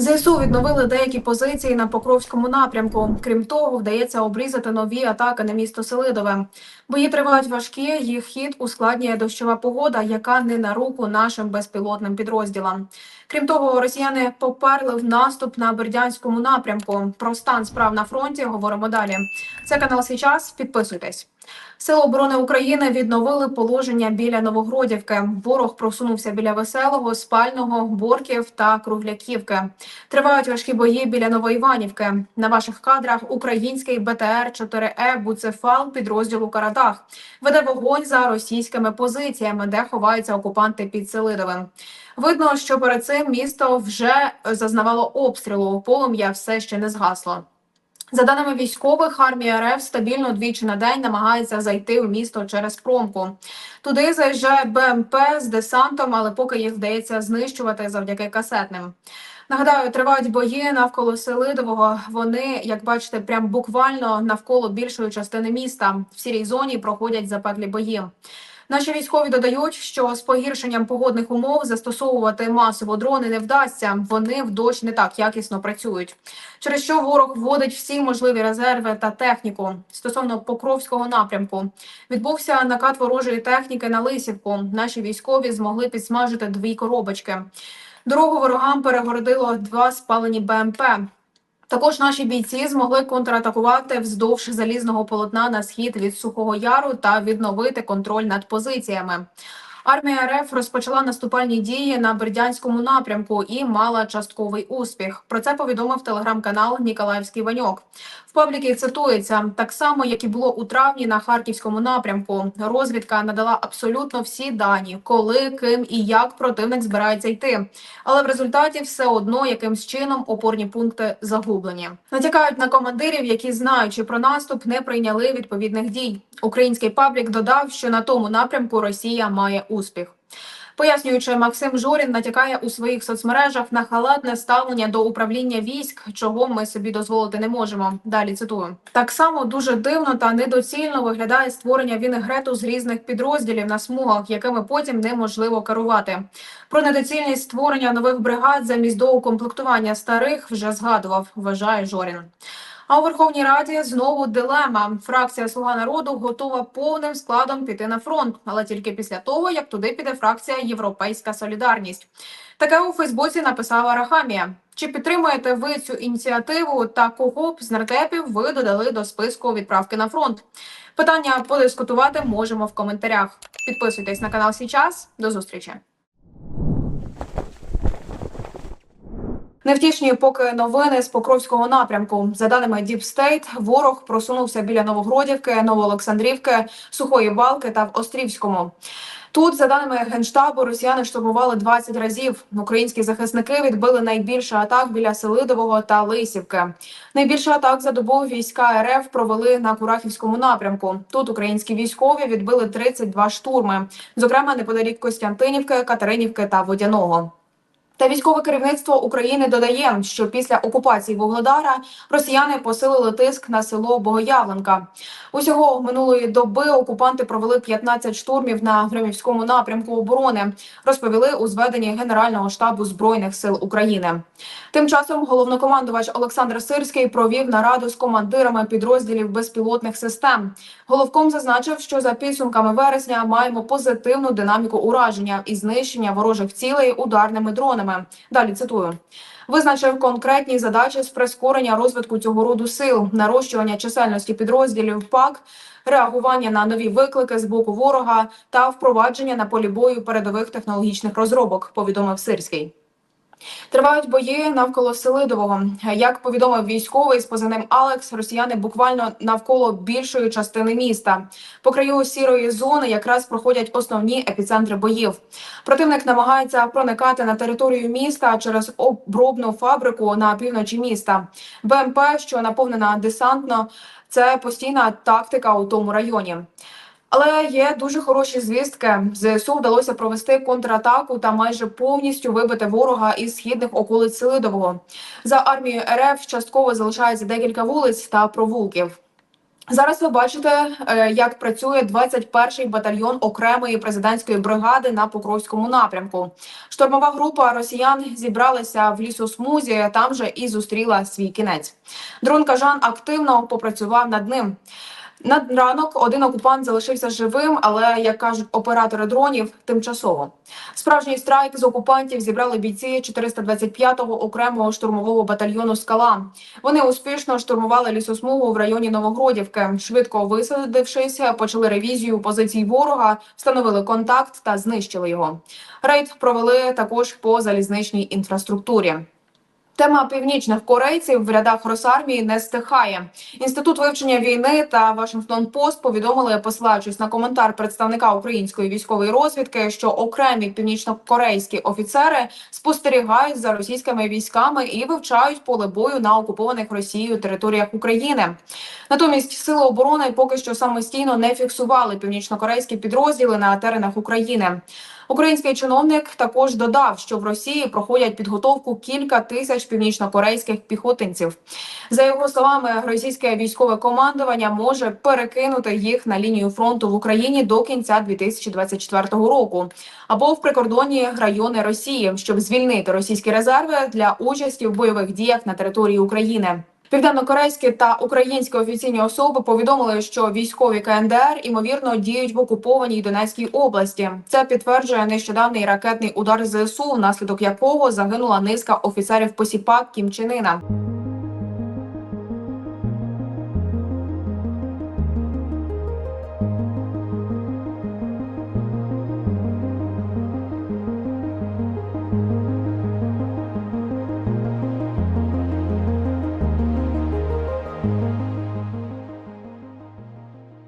ЗСУ відновили деякі позиції на Покровському напрямку. Крім того, вдається обрізати нові атаки на місто Селидове. Бої тривають важкі. Їх хід ускладнює дощова погода, яка не на руку нашим безпілотним підрозділам. Крім того, росіяни поперли в наступ на Бердянському напрямку. Про стан справ на фронті говоримо далі. Це канал «Сейчас». Підписуйтесь. Сили оборони України відновили положення біля Новогродівки. Ворог просунувся біля веселого, спального, борків та кругляківки. Тривають важкі бої біля Новоіванівки. На ваших кадрах український БТР 4Е Буцефал підрозділу Карадах веде вогонь за російськими позиціями, де ховаються окупанти під Селидовим. Видно, що перед цим місто вже зазнавало обстрілу. Полум'я все ще не згасло. За даними військових, армія РФ стабільно двічі на день намагається зайти в місто через промку. Туди заїжджає БМП з десантом, але поки їх вдається знищувати завдяки касетним. Нагадаю, тривають бої навколо Селидового. Вони, як бачите, прям буквально навколо більшої частини міста. В сірій зоні проходять запеклі бої. Наші військові додають, що з погіршенням погодних умов застосовувати масово дрони не вдасться. Вони в дощ не так якісно працюють. Через що ворог вводить всі можливі резерви та техніку стосовно Покровського напрямку. Відбувся накат ворожої техніки на Лисівку. Наші військові змогли підсмажити дві коробочки. Дорогу ворогам перегородило два спалені БМП. Також наші бійці змогли контратакувати вздовж залізного полотна на схід від Сухого Яру та відновити контроль над позиціями. Армія РФ розпочала наступальні дії на Бердянському напрямку і мала частковий успіх. Про це повідомив телеграм-канал Ніколаївський Ваньок. В пабліки цитується так само, як і було у травні на харківському напрямку. Розвідка надала абсолютно всі дані, коли, ким і як противник збирається йти. Але в результаті все одно якимсь чином опорні пункти загублені. Натякають на командирів, які знаючи про наступ, не прийняли відповідних дій. Український паблік додав, що на тому напрямку Росія має успіх. Пояснюючи, Максим Жорін натякає у своїх соцмережах на халатне ставлення до управління військ, чого ми собі дозволити не можемо. Далі цитую так само дуже дивно та недоцільно виглядає створення вінегрету з різних підрозділів на смугах, якими потім неможливо керувати. Про недоцільність створення нових бригад замість доукомплектування старих вже згадував. Вважає Жорін. А у Верховній Раді знову дилема. Фракція Слуга народу готова повним складом піти на фронт, але тільки після того, як туди піде фракція Європейська Солідарність. Таке у Фейсбуці написала Рахамія. Чи підтримуєте ви цю ініціативу та кого б з нардепів ви додали до списку відправки на фронт? Питання подискутувати можемо в коментарях. Підписуйтесь на канал Січас. До зустрічі. Невтішні поки новини з Покровського напрямку. За даними State, ворог просунувся біля Новогродівки, Новоолександрівки, Сухої Балки та в Острівському. Тут, за даними генштабу, росіяни штурмували 20 разів. Українські захисники відбили найбільше атак біля Селидового та Лисівки. Найбільше атак за добу війська РФ провели на Курахівському напрямку. Тут українські військові відбили 32 штурми, зокрема неподалік Костянтинівки, Катеринівки та Водяного. Та військове керівництво України додає, що після окупації Вугледара росіяни посилили тиск на село Богоявленка. Усього минулої доби окупанти провели 15 штурмів на Гримівському напрямку оборони. Розповіли у зведенні Генерального штабу збройних сил України. Тим часом головнокомандувач Олександр Сирський провів нараду з командирами підрозділів безпілотних систем. Головком зазначив, що за підсумками вересня маємо позитивну динаміку ураження і знищення ворожих цілей ударними дронами. Далі цитую. Визначив конкретні задачі з прискорення розвитку цього роду сил, нарощування чисельності підрозділів ПАК, реагування на нові виклики з боку ворога та впровадження на полі бою передових технологічних розробок. Повідомив Сирський. Тривають бої навколо Селидового. Як повідомив військовий з позивним Алекс, росіяни буквально навколо більшої частини міста. По краю сірої зони якраз проходять основні епіцентри боїв. Противник намагається проникати на територію міста через обробну фабрику на півночі міста. БМП, що наповнена десантно, це постійна тактика у тому районі. Але є дуже хороші звістки. ЗСУ вдалося провести контратаку та майже повністю вибити ворога із східних околиць Селидового. За армією РФ частково залишається декілька вулиць та провулків. Зараз ви бачите, е, як працює 21-й батальйон окремої президентської бригади на Покровському напрямку. Штурмова група росіян зібралася в лісосмузі, там же і зустріла свій кінець. Дрон Кажан активно попрацював над ним. На ранок один окупант залишився живим, але як кажуть оператори дронів, тимчасово. Справжній страйк з окупантів зібрали бійці 425-го окремого штурмового батальйону Скала. Вони успішно штурмували лісосмугу в районі Новогродівки. Швидко висадившись, почали ревізію позицій ворога, встановили контакт та знищили його. Рейд провели також по залізничній інфраструктурі. Тема північних корейців в рядах Росармії не стихає. Інститут вивчення війни та Вашингтон Пост повідомили, посилаючись на коментар представника української військової розвідки, що окремі північнокорейські офіцери спостерігають за російськими військами і вивчають поле бою на окупованих Росією територіях України. Натомість сили оборони поки що самостійно не фіксували північнокорейські підрозділи на теренах України. Український чиновник також додав, що в Росії проходять підготовку кілька тисяч північнокорейських піхотинців. За його словами, російське військове командування може перекинути їх на лінію фронту в Україні до кінця 2024 року або в прикордонні райони Росії, щоб звільнити російські резерви для участі в бойових діях на території України. Південнокорейські та українські офіційні особи повідомили, що військові КНДР ймовірно діють в окупованій Донецькій області. Це підтверджує нещодавний ракетний удар ЗСУ, внаслідок якого загинула низка офіцерів посіпак Кімчинина.